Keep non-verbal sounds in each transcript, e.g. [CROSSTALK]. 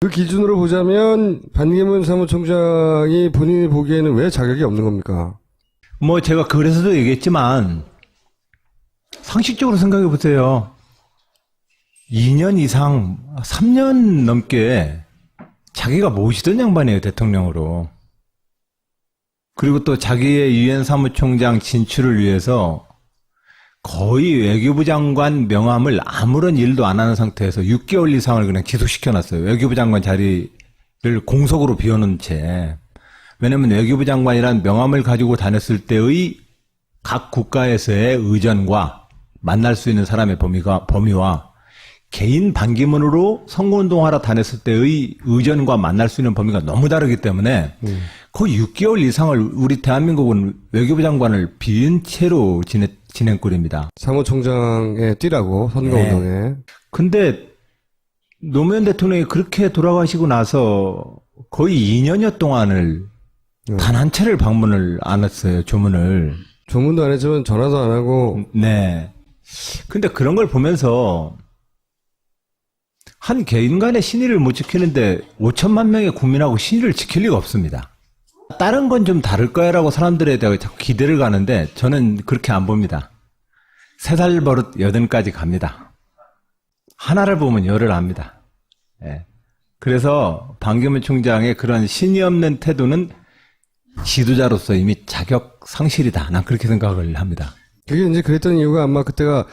그 기준으로 보자면 반기문 사무총장이 본인이 보기에는 왜 자격이 없는 겁니까? 뭐 제가 그래서도 얘기했지만 상식적으로 생각해 보세요. 2년 이상, 3년 넘게 자기가 모시던 양반이에요, 대통령으로. 그리고 또 자기의 유엔 사무총장 진출을 위해서 거의 외교부 장관 명함을 아무런 일도 안 하는 상태에서 6개월 이상을 그냥 지속시켜 놨어요. 외교부 장관 자리를 공석으로 비워놓은 채. 왜냐면 외교부 장관이란 명함을 가지고 다녔을 때의 각 국가에서의 의전과 만날 수 있는 사람의 범위가, 범위와 개인 반기문으로 선거운동하러 다녔을 때의 의전과 만날 수 있는 범위가 너무 다르기 때문에 거의 6개월 이상을 우리 대한민국은 외교부 장관을 비운 채로 지내, 진행 꼴입니다. 사무총장에 뛰라고 네. 선거운동에. 근데 노무현 대통령이 그렇게 돌아가시고 나서 거의 2년여 동안을 네. 단한 차례를 방문을 안 했어요, 조문을. 조문도 안 했지만 전화도 안 하고 네. 근데 그런 걸 보면서 한 개인 간의 신의를 못 지키는데 5천만 명의 국민하고 신의를 지킬 리가 없습니다. 다른 건 좀 다를 거야라고 사람들에 대해 자꾸 기대를 가는데 저는 그렇게 안 봅니다. 세 살 버릇 여든까지 갑니다. 하나를 보면 열을 압니다. 예. 그래서 반기문 총장의 그런 신이 없는 태도는 지도자로서 이미 자격 상실이다. 난 그렇게 생각을 합니다. 그게 이제 그랬던 이유가 아마 그때가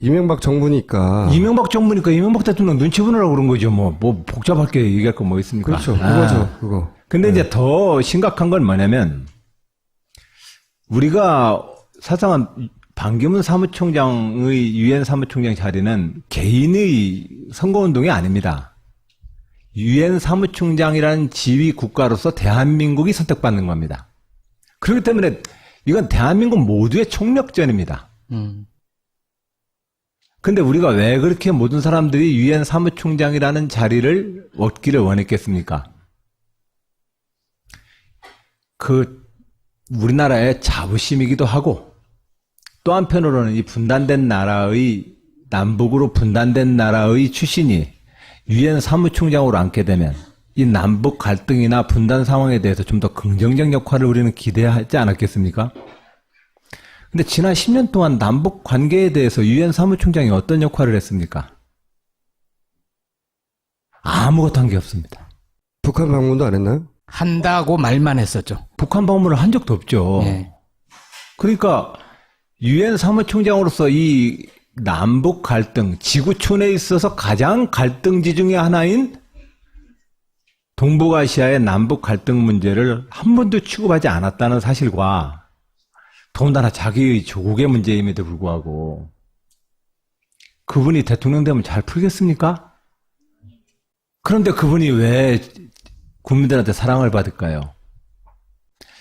이명박 정부니까. 이명박 정부니까 이명박 대통령 눈치 보느라고 그런 거죠. 뭐, 뭐, 복잡하게 얘기할 거 뭐 있습니까? 그렇죠. 아. 그거죠. 그거. 근데 이제 더 심각한 건 뭐냐면, 우리가 사상은 반기문 사무총장의 유엔 사무총장 자리는 개인의 선거운동이 아닙니다. 유엔 사무총장이라는 지위 국가로서 대한민국이 선택받는 겁니다. 그렇기 때문에 이건 대한민국 모두의 총력전입니다. 음. 근데 우리가 왜 그렇게 모든 사람들이 유엔 사무총장이라는 자리를 얻기를 원했겠습니까? 그 우리나라의 자부심이기도 하고 또 한편으로는 이 분단된 나라의 남북으로 분단된 나라의 출신이 유엔 사무총장으로 앉게 되면 이 남북 갈등이나 분단 상황에 대해서 좀 더 긍정적 역할을 우리는 기대하지 않았겠습니까? 근데 지난 10년 동안 남북 관계에 대해서 유엔 사무총장이 어떤 역할을 했습니까? 아무것도 한 게 없습니다. 북한 방문도 안 했나요? 한다고 말만 했었죠. 북한 방문을 한 적도 없죠. 예. 그러니까 유엔 사무총장으로서 이 남북 갈등, 지구촌에 있어서 가장 갈등지 중의 하나인 동북아시아의 남북 갈등 문제를 한 번도 취급하지 않았다는 사실과 더군다나 자기의 조국의 문제임에도 불구하고 그분이 대통령 되면 잘 풀겠습니까? 그런데 그분이 왜 국민들한테 사랑을 받을까요?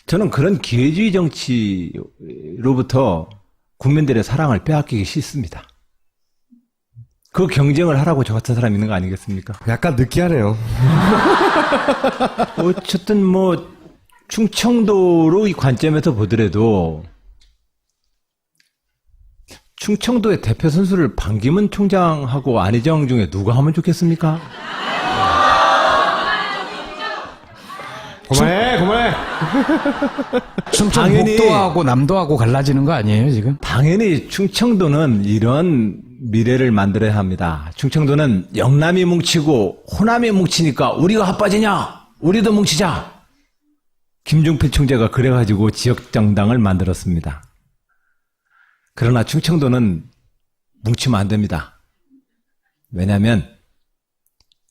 저는 그런 기회주의 정치로부터 국민들의 사랑을 빼앗기기 싫습니다. 그 경쟁을 하라고 저 같은 사람 있는 거 아니겠습니까? 약간 느끼하네요. [LAUGHS] 어쨌든 뭐 충청도로 이 관점에서 보더라도 충청도의 대표 선수를 반기문 총장하고 안희정 중에 누가 하면 좋겠습니까? 그만해, 그만해. [LAUGHS] 충청북도하고 남도하고 갈라지는 거 아니에요 지금? 당연히 충청도는 이런 미래를 만들어야 합니다. 충청도는 영남이 뭉치고 호남이 뭉치니까 우리가 핫빠지냐? 우리도 뭉치자. 김종필 총재가 그래가지고 지역 정당을 만들었습니다. 그러나 충청도는 뭉치면 안 됩니다. 왜냐하면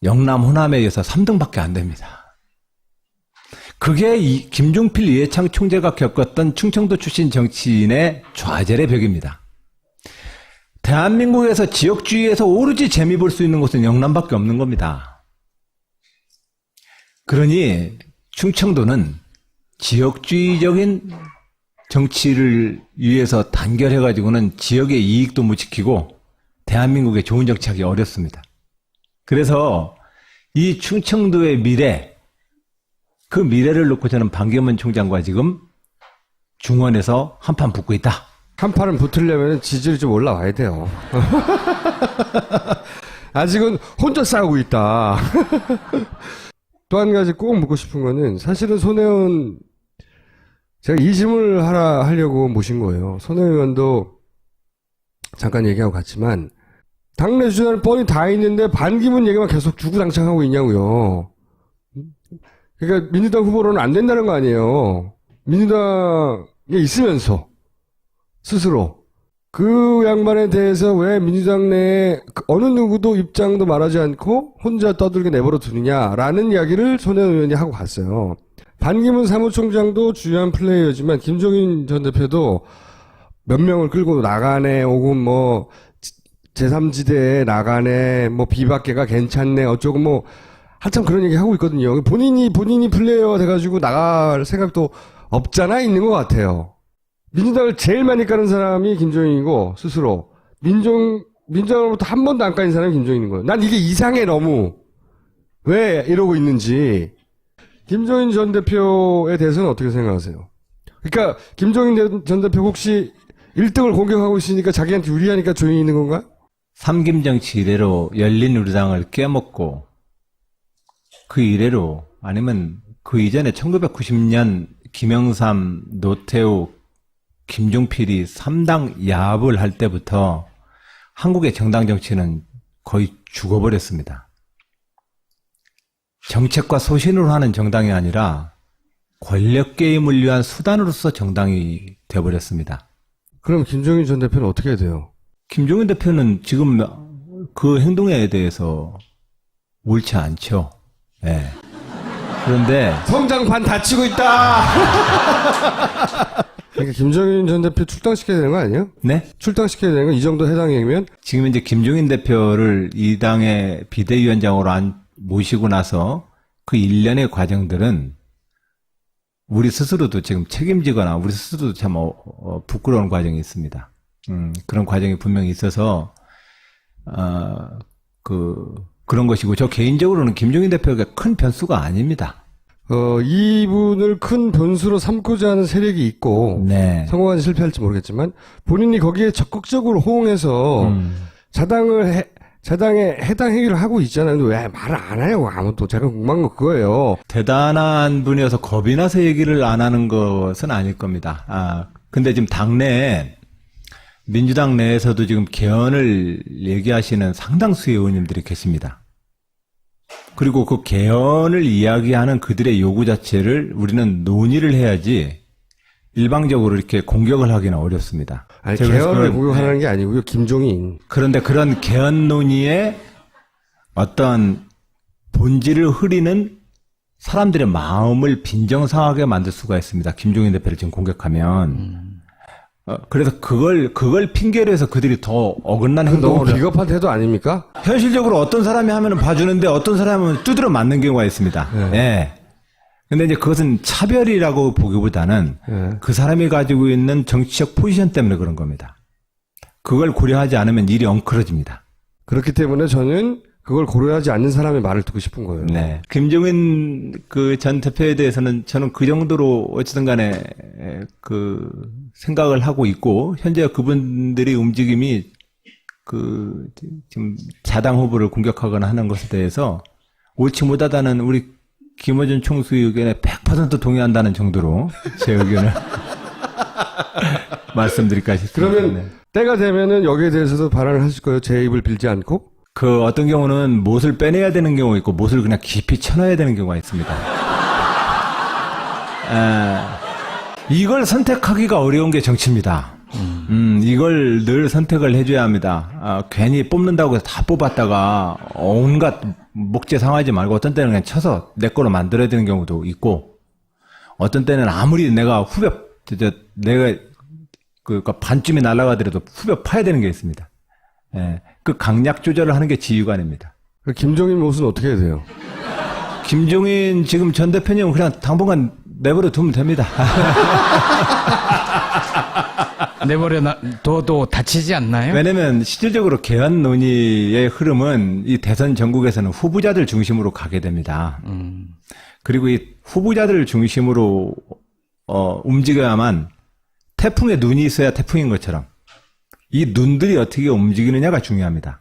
영남 호남에 의해서 3등밖에 안 됩니다. 그게 이 김종필 이해창 총재가 겪었던 충청도 출신 정치인의 좌절의 벽입니다. 대한민국에서 지역주의에서 오로지 재미 볼 수 있는 곳은 영남밖에 없는 겁니다. 그러니 충청도는 지역주의적인 정치를 위해서 단결해가지고는 지역의 이익도 못 지키고 대한민국에 좋은 정치하기 어렵습니다. 그래서 이 충청도의 미래, 그 미래를 놓고 저는 반기문 총장과 지금 중원에서 한판 붙고 있다. 한 판을 붙으려면 지지율이 좀 올라와야 돼요. [LAUGHS] 아직은 혼자 싸우고 있다. [LAUGHS] 또 한 가지 꼭 묻고 싶은 거는 사실은 손혜원 제가 이 질문을 하라 하려고 모신 거예요. 손혜원 의원도 잠깐 얘기하고 갔지만 당내 주자는 뻔히 다 있는데 반기문 얘기만 계속 주구장창하고 있냐고요. 그러니까 민주당 후보로는 안 된다는 거 아니에요. 민주당에 있으면서 스스로 그 양반에 대해서 왜 민주당 내에 그 어느 누구도 입장도 말하지 않고 혼자 떠들게 내버려 두느냐라는 이야기를 손혜원 의원이 하고 갔어요. 반기문 사무총장도 중요한 플레이어지만 김종인 전 대표도 몇 명을 끌고 나가네 혹은 뭐 제3지대에 나가네 뭐 비박계가 괜찮네 어쩌고 뭐 한참 그런 얘기 하고 있거든요. 본인이 본인이 플레이어가 돼가지고 나갈 생각도 없잖아 있는 것 같아요. 민주당을 제일 많이 까는 사람이 김종인이고 스스로 민정 민주당으로부터 한 번도 안 까인 사람이 김종인인 거예요. 난 이게 이상해 너무 왜 이러고 있는지 김종인 전 대표에 대해서는 어떻게 생각하세요? 그러니까 김종인 전 대표 혹시 1등을 공격하고 있으니까 자기한테 유리하니까 조용히 있는 건가? 삼김 정치 이래로 열린 우리당을 깨먹고 그 이래로 아니면 그 이전에 1990년 김영삼, 노태우, 김종필이 3당 야합을 할 때부터 한국의 정당 정치는 거의 죽어버렸습니다. 정책과 소신으로 하는 정당이 아니라 권력 게임을 위한 수단으로서 정당이 되어버렸습니다. 그럼 김종인 전 대표는 어떻게 해야 돼요? 김종인 대표는 지금 그 행동에 대해서 옳지 않죠. 예. 그런데 성장판 다치고 있다. [LAUGHS] 그러니까 김종인 전 대표 출당시켜야 되는 거 아니에요? 네 출당시켜야 되는 거이 정도 해당이면 지금 이제 김종인 대표를 이 당의 비대위원장으로 안 모시고 나서 그 일련의 과정들은 우리 스스로도 지금 책임지거나 우리 스스로도 참 어, 어, 부끄러운 과정이 있습니다. 음, 그런 과정이 분명히 있어서 어, 그 그런 것이고 저 개인적으로는 김종인 대표가 큰 변수가 아닙니다. 어, 이분을 큰 변수로 삼고자 하는 세력이 있고 네. 성공할지 실패할지 모르겠지만 본인이 거기에 적극적으로 호응해서 음. 자당을 해, 자당에 해당 행위를 하고 있잖아요. 왜 말을 안 해요? 아무도 제가 궁금한 거 그거예요. 대단한 분이어서 겁이 나서 얘기를 안 하는 것은 아닐 겁니다. 아, 근데 지금 당내에 민주당 내에서도 지금 개헌을 얘기하시는 상당수의 의원님들이 계십니다. 그리고 그 개헌을 이야기하는 그들의 요구 자체를 우리는 논의를 해야지 일방적으로 이렇게 공격을 하기는 어렵습니다. 아니 개헌을 공격하는 게 아니고요. 김종인. 그런데 그런 개헌 논의에 어떤 본질을 흐리는 사람들의 마음을 빈정상하게 만들 수가 있습니다. 김종인 대표를 지금 공격하면. 어, 그래서 그걸, 그걸 핑계로 해서 그들이 더 어긋난 너무 행동을. 비겁한 태도 아닙니까? 현실적으로 어떤 사람이 하면 봐주는데 어떤 사람은 두드려 맞는 경우가 있습니다. 예. 근데 이제 그것은 차별이라고 보기보다는 예. 그 사람이 가지고 있는 정치적 포지션 때문에 그런 겁니다. 그걸 고려하지 않으면 일이 엉클어집니다. 그렇기 때문에 저는 그걸 고려하지 않는 사람의 말을 듣고 싶은 거예요. 네. 김종인 그 전 대표에 대해서는 저는 그 정도로 어쨌든 간에 에, 그 생각을 하고 있고 현재 그분들의 움직임이 그 지금 자당 후보를 공격하거나 하는 것에 대해서 옳지 못하다는 우리 김어준 총수의 의견에 100% 동의한다는 정도로 제 의견을 [LAUGHS] 말씀드릴까 싶습니다. 그러면 네. 때가 되면은 여기에 대해서도 발언을 하실 거예요. 제 입을 빌지 않고. 그 어떤 경우는 못을 빼내야 되는 경우가 있고 못을 그냥 깊이 쳐넣어야 되는 경우가 있습니다. [LAUGHS] 에, 이걸 선택하기가 어려운 게 정치입니다. 음, 이걸 늘 선택을 해줘야 합니다. 아, 괜히 뽑는다고 해서 다 뽑았다가 온갖 목재 상하지 말고 어떤 때는 그냥 쳐서 내 거로 만들어야 되는 경우도 있고 어떤 때는 아무리 내가 후벼 내가 그, 그 반쯤이 날아가더라도 후벼 파야 되는 게 있습니다. 예, 그 강약 조절을 하는 게 지휘관입니다. 그 김종인 모습은 어떻게 해야 돼요? 김종인 지금 전 대표님은 그냥 당분간 내버려 두면 됩니다. [LAUGHS] 내버려 둬도 다치지 않나요? 왜냐면 실질적으로 개헌 논의의 흐름은 이 대선 전국에서는 후보자들 중심으로 가게 됩니다. 음. 그리고 이 후보자들 중심으로 어, 움직여야만 태풍에 눈이 있어야 태풍인 것처럼 이 눈들이 어떻게 움직이느냐가 중요합니다.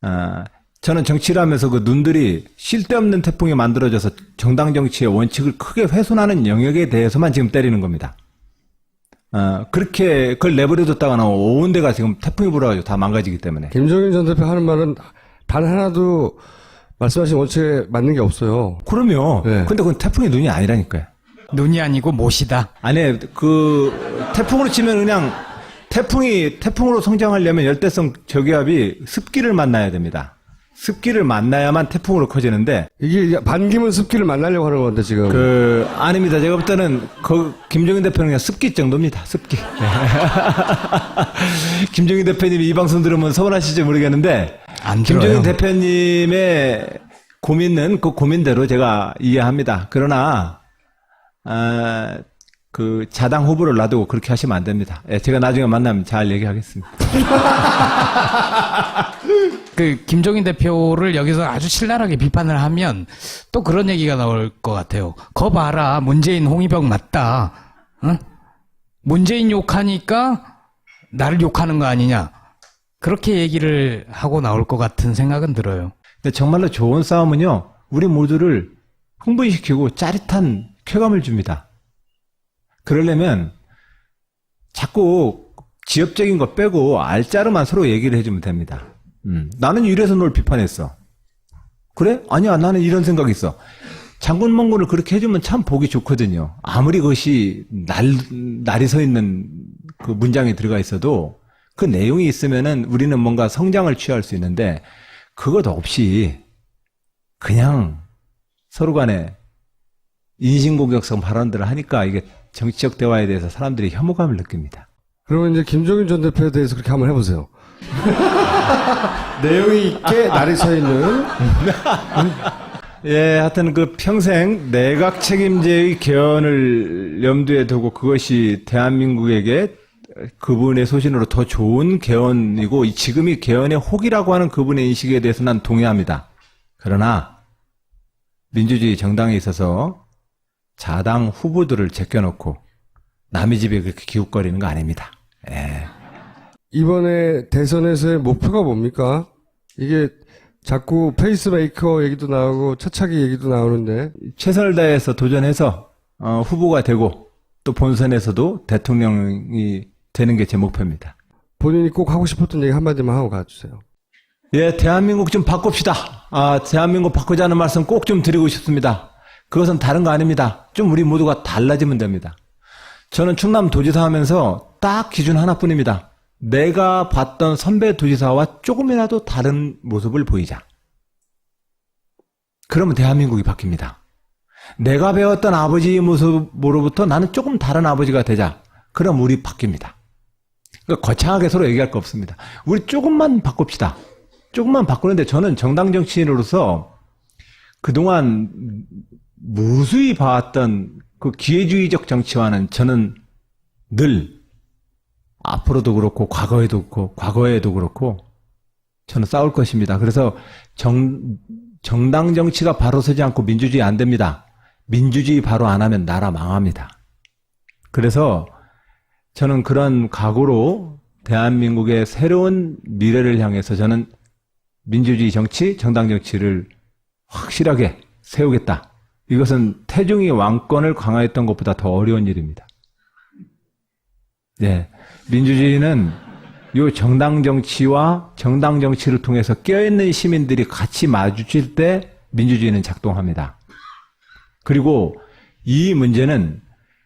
아, 저는 정치를 하면서 그 눈들이 쓸데없는 태풍이 만들어져서 정당 정치의 원칙을 크게 훼손하는 영역에 대해서만 지금 때리는 겁니다. 아, 그렇게 그걸 내버려뒀다가는 온 데가 지금 태풍이 불어가지고 다 망가지기 때문에. 김종인 전 대표 하는 말은 단 하나도 말씀하신 원칙에 맞는 게 없어요. 그럼요. 네. 근데 그건 태풍의 눈이 아니라니까요. 눈이 아니고 못이다. 아니, 그, 태풍으로 치면 그냥, 태풍이, 태풍으로 성장하려면 열대성 저기압이 습기를 만나야 됩니다. 습기를 만나야만 태풍으로 커지는데, 이게 반기문 습기를 만나려고 하는 건데 지금. 그, 아닙니다. 제가 볼 때는, 그, 김종인 대표는 그냥 습기 정도입니다. 습기. [LAUGHS] 김종인 대표님이 이 방송 들으면 서운하실지 모르겠는데, 안 김종인 들어요. 대표님의 고민은 그 고민대로 제가 이해합니다. 그러나, 아, 그 자당 후보를 놔두고 그렇게 하시면 안 됩니다. 예, 제가 나중에 만나면 잘 얘기하겠습니다. [LAUGHS] 그 김종인 대표를 여기서 아주 신랄하게 비판을 하면 또 그런 얘기가 나올 것 같아요. 거 봐라, 문재인 홍위병 맞다. 응? 문재인 욕하니까 나를 욕하는 거 아니냐. 그렇게 얘기를 하고 나올 것 같은 생각은 들어요. 근데 정말로 좋은 싸움은요, 우리 모두를 흥분시키고 짜릿한 쾌감을 줍니다. 그러려면 자꾸 지엽적인 거 빼고 알짜로만 서로 얘기를 해주면 됩니다. 음, 나는 이래서 널 비판했어. 그래? 아니야, 나는 이런 생각이 있어. 장군 몽군을 그렇게 해주면 참 보기 좋거든요. 아무리 그것이 날, 날이 서 있는 그 문장이 들어가 있어도 그 내용이 있으면은 우리는 뭔가 성장을 취할 수 있는데 그것 없이 그냥 서로 간에 인신공격성 발언들을 하니까 이게 정치적 대화에 대해서 사람들이 혐오감을 느낍니다. 그러면 이제 김종인 전 대표에 대해서 그렇게 한번 해보세요. [LAUGHS] 내용이 있게 날이 서 있는 예, 하여튼 그 평생 내각 책임제의 개헌을 염두에 두고 그것이 대한민국에게 그분의 소신으로 더 좋은 개헌이고 이 지금이 개헌의 혹이라고 하는 그분의 인식에 대해서 난 동의합니다. 그러나 민주주의 정당에 있어서 자당 후보들을 제껴놓고 남의 집에 그렇게 기웃거리는 거 아닙니다. 예. 이번에 대선에서의 목표가 뭡니까? 이게 자꾸 페이스메이커 얘기도 나오고 차차기 얘기도 나오는데 최선을 다해서 도전해서 어, 후보가 되고 또 본선에서도 대통령이 되는 게 제 목표입니다. 본인이 꼭 하고 싶었던 얘기 한마디만 하고 가주세요. 예, 대한민국 좀 바꿉시다. 아, 대한민국 바꾸자는 말씀 꼭 좀 드리고 싶습니다. 그것은 다른 거 아닙니다. 좀 우리 모두가 달라지면 됩니다. 저는 충남 도지사 하면서 딱 기준 하나뿐입니다. 내가 봤던 선배 도지사와 조금이라도 다른 모습을 보이자. 그러면 대한민국이 바뀝니다. 내가 배웠던 아버지의 모습으로부터 나는 조금 다른 아버지가 되자. 그럼 우리 바뀝니다. 그러니까 거창하게 서로 얘기할 거 없습니다. 우리 조금만 바꿉시다. 조금만 바꾸는데 저는 정당 정치인으로서 그동안 무수히 봐왔던 그 기회주의적 정치와는 저는 늘 앞으로도 그렇고 과거에도 그렇고 과거에도 그렇고 저는 싸울 것입니다. 그래서 정, 정당 정치가 바로 서지 않고 민주주의 안 됩니다. 민주주의 바로 안 하면 나라 망합니다. 그래서 저는 그런 각오로 대한민국의 새로운 미래를 향해서 저는 민주주의 정치, 정당 정치를 확실하게 세우겠다. 이것은 태중이 왕권을 강화했던 것보다 더 어려운 일입니다. 네. 민주주의는 요 정당 정치와 정당 정치를 통해서 껴있는 시민들이 같이 마주칠 때 민주주의는 작동합니다. 그리고 이 문제는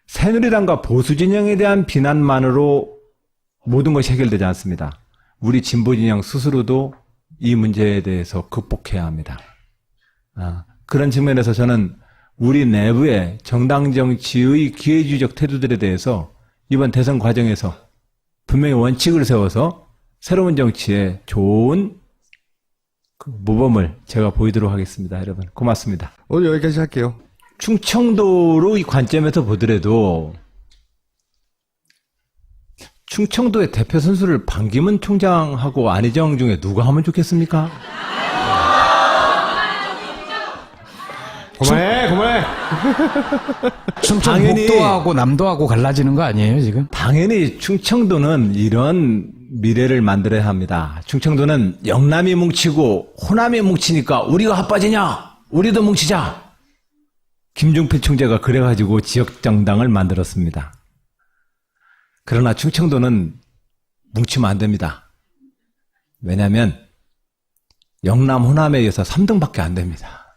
새누리당과 보수 진영에 대한 비난만으로 모든 것이 해결되지 않습니다. 우리 진보 진영 스스로도 이 문제에 대해서 극복해야 합니다. 아, 그런 측면에서 저는 우리 내부의 정당 정치의 기회주의적 태도들에 대해서 이번 대선 과정에서 분명히 원칙을 세워서 새로운 정치에 좋은 그 모범을 제가 보이도록 하겠습니다. 여러분 고맙습니다. 오늘 여기까지 할게요. 충청도로 이 관점에서 보더라도 충청도의 대표 선수를 반기문 총장하고 안희정 중에 누가 하면 좋겠습니까? 그만해. [LAUGHS] 충청 당연히- 북도하고 남도하고 갈라지는 거 아니에요, 지금? 당연히 충청도는 이런 미래를 만들어야 합니다. 충청도는 영남이 뭉치고 호남이 뭉치니까 우리가 핫빠지냐? 우리도 뭉치자. 김종필 총재가 그래가지고 지역 정당을 만들었습니다. 그러나 충청도는 뭉치면 안 됩니다. 왜냐하면 영남 호남에 의해서 3등밖에 안 됩니다.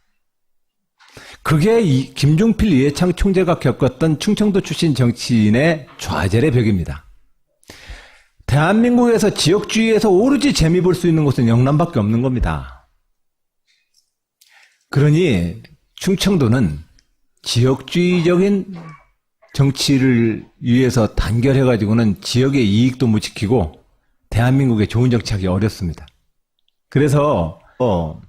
그게 이 김종필 이해창 총재가 겪었던 충청도 출신 정치인의 좌절의 벽입니다. 대한민국에서 지역주의에서 오로지 재미 볼 수 있는 곳은 영남밖에 없는 겁니다. 그러니 충청도는 지역주의적인 정치를 위해서 단결해가지고는 지역의 이익도 못 지키고 대한민국의 좋은 정치하기 어렵습니다. 그래서 어,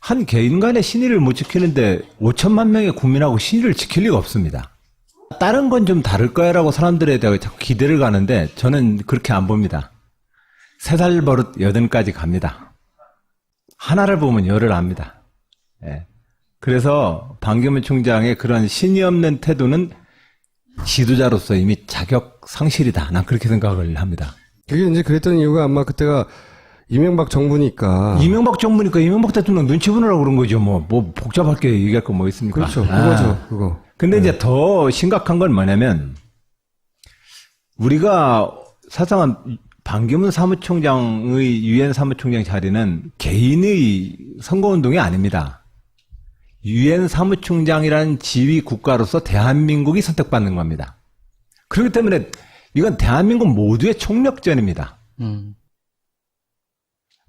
한 개인 간의 신의를 못 지키는데 5천만 명의 국민하고 신의를 지킬 리가 없습니다. 다른 건 좀 다를 거야라고 사람들에 대해 자꾸 기대를 가는데 저는 그렇게 안 봅니다. 세 살 버릇 여든까지 갑니다. 하나를 보면 열을 압니다. 예. 그래서 반기문 총장의 그런 신이 없는 태도는 지도자로서 이미 자격 상실이다. 난 그렇게 생각을 합니다. 그게 이제 그랬던 이유가 아마 그때가 이명박 정부니까. 이명박 정부니까 이명박 대통령 눈치 보느라고 그런 거죠. 뭐, 뭐 복잡하게 얘기할 거 뭐 있습니까? 그렇죠. 아. 그거죠. 그거. 근데 이제 더 심각한 건 뭐냐면 우리가 사상은 반기문 사무총장의 유엔 사무총장 자리는 개인의 선거운동이 아닙니다. 유엔 사무총장이라는 지위 국가로서 대한민국이 선택받는 겁니다. 그렇기 때문에 이건 대한민국 모두의 총력전입니다. 음.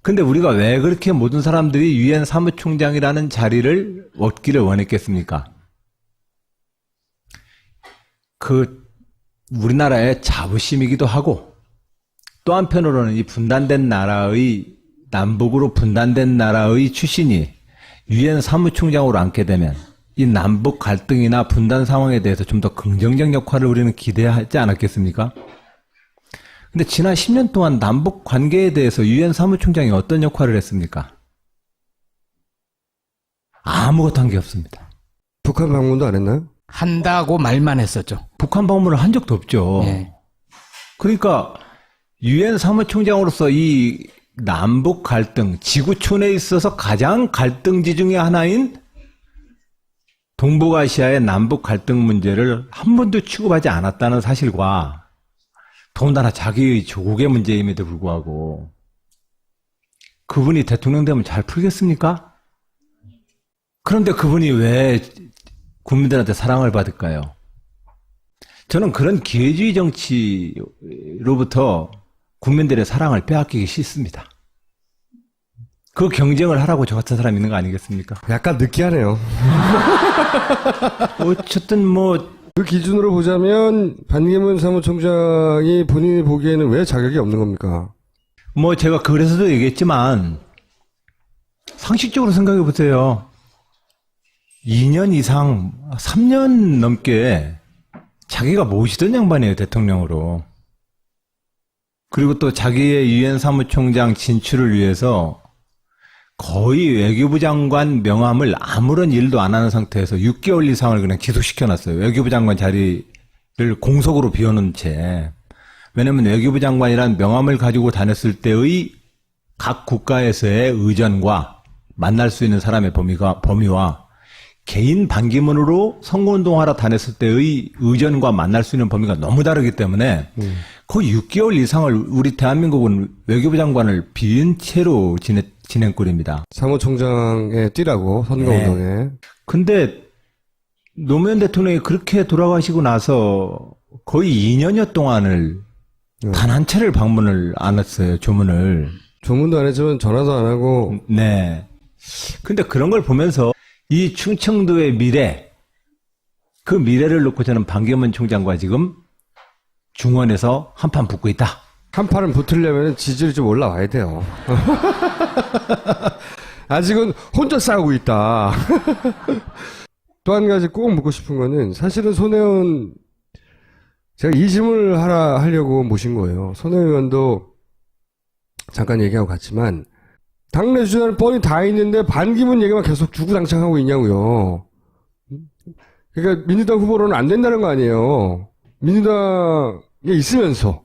근데 우리가 왜 그렇게 모든 사람들이 유엔 사무총장이라는 자리를 얻기를 원했겠습니까? 그 우리나라의 자부심이기도 하고 또 한편으로는 이 분단된 나라의 남북으로 분단된 나라의 출신이 유엔 사무총장으로 앉게 되면 이 남북 갈등이나 분단 상황에 대해서 좀 더 긍정적 역할을 우리는 기대하지 않았겠습니까? 근데 지난 10년 동안 남북 관계에 대해서 유엔 사무총장이 어떤 역할을 했습니까? 아무것도 한 게 없습니다. 북한 방문도 안 했나요? 한다고 말만 했었죠. 북한 방문을 한 적도 없죠. 예. 그러니까 유엔 사무총장으로서 이 남북 갈등, 지구촌에 있어서 가장 갈등지 중의 하나인 동북아시아의 남북 갈등 문제를 한 번도 취급하지 않았다는 사실과 더군다나 자기의 조국의 문제임에도 불구하고 그분이 대통령 되면 잘 풀겠습니까? 그런데 그분이 왜 국민들한테 사랑을 받을까요? 저는 그런 기회주의 정치로부터 국민들의 사랑을 빼앗기기 싫습니다. 그 경쟁을 하라고 저 같은 사람 있는 거 아니겠습니까? 약간 느끼하네요. [LAUGHS] 어쨌든 뭐 그 기준으로 보자면 반기문 사무총장이 본인이 보기에는 왜 자격이 없는 겁니까? 뭐 제가 그래서도 얘기했지만 상식적으로 생각해 보세요. 2년 이상 3년 넘게 자기가 모시던 양반이에요 대통령으로. 그리고 또 자기의 유엔 사무총장 진출을 위해서 거의 외교부 장관 명함을 아무런 일도 안 하는 상태에서 6개월 이상을 그냥 지속시켜 놨어요. 외교부 장관 자리를 공석으로 비워놓은 채. 왜냐면 외교부 장관이란 명함을 가지고 다녔을 때의 각 국가에서의 의전과 만날 수 있는 사람의 범위가, 범위와 개인 반기문으로 선거운동하러 다녔을 때의 의전과 만날 수 있는 범위가 너무 다르기 때문에 거의 6개월 이상을 우리 대한민국은 외교부 장관을 비운 채로 지내, 진행 꼴입니다. 사무총장에 뛰라고 네. 선거운동에. 근데 노무현 대통령이 그렇게 돌아가시고 나서 거의 2년여 동안을 네. 단한 차례를 방문을 안 했어요, 조문을. 조문도 안 했지만 전화도 안 하고 네. 근데 그런 걸 보면서 이 충청도의 미래, 그 미래를 놓고 저는 반기문 총장과 지금 중원에서 한판 붙고 있다. 한 판을 붙으려면 지지율이 좀 올라와야 돼요. [LAUGHS] 아직은 혼자 싸우고 있다. [LAUGHS] 또 한 가지 꼭 묻고 싶은 거는 사실은 손혜원 제가 이 질문을 하라 하려고 모신 거예요. 손혜원 의원도 잠깐 얘기하고 갔지만 당내 주자는 뻔히 다 있는데 반기문 얘기만 계속 주구장창하고 있냐고요. 그러니까 민주당 후보로는 안 된다는 거 아니에요. 민주당에 있으면서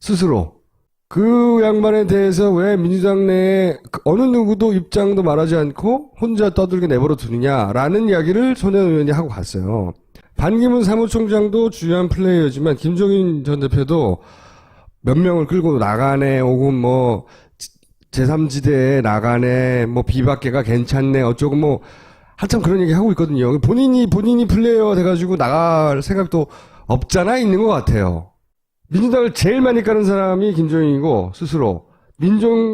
스스로. 그 양반에 대해서 왜 민주당 내에 그 어느 누구도 입장도 말하지 않고 혼자 떠들게 내버려 두느냐라는 이야기를 손혜원 의원이 하고 갔어요. 반기문 사무총장도 주요한 플레이어지만 김종인 전 대표도 몇 명을 끌고 나가네, 혹은 뭐, 제3지대에 나가네, 뭐, 비박계가 괜찮네, 어쩌고 뭐, 한참 그런 얘기 하고 있거든요. 본인이, 본인이 플레이어 돼가지고 나갈 생각도 없잖아, 있는 것 같아요. 민주당을 제일 많이 까는 사람이 김종인이고, 스스로. 민종,